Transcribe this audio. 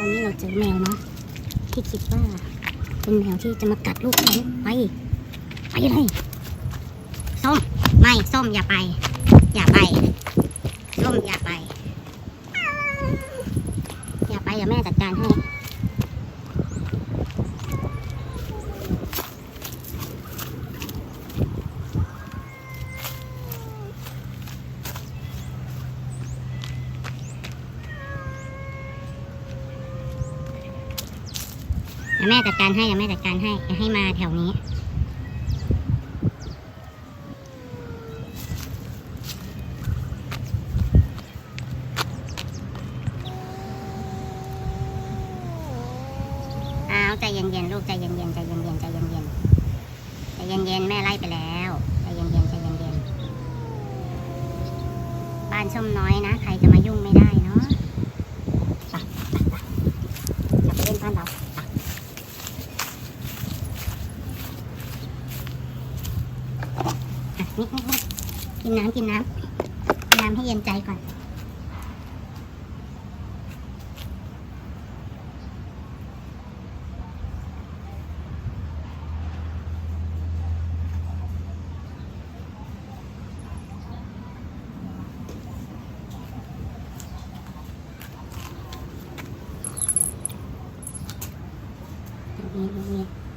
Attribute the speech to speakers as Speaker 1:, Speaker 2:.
Speaker 1: ตอนนี้เราเจอแมวเนาะที่คิดว่าเป็นแมวที่จะมากัดลูกแมวไป ไปเลยส้มไม่ส้มอย่าไป อย่าไปส้มอย่าไป อย่าไปเดี๋ยวแม่จัดการให้ เดี๋ยวแม่จัดการให้เดี๋ยวแม่จัดการให้อย่าให้มาแถวนี้อ้าวใจเย็นๆลูกใจเย็นๆใจเย็นๆใจเย็นๆใจเย็นๆแม่ไล่ไปแล้วใจเย็นๆใจเย็นๆบ้านส้มน้อยนะ ใครจะมายุ่งไม่ได้เนาะไปไปไปอย่าไปเล่นบ้านเราไปอะนี่นี่นี่ กินน้ำกินน้ำกินน้ำให้เย็นใจก่อนนี่นี่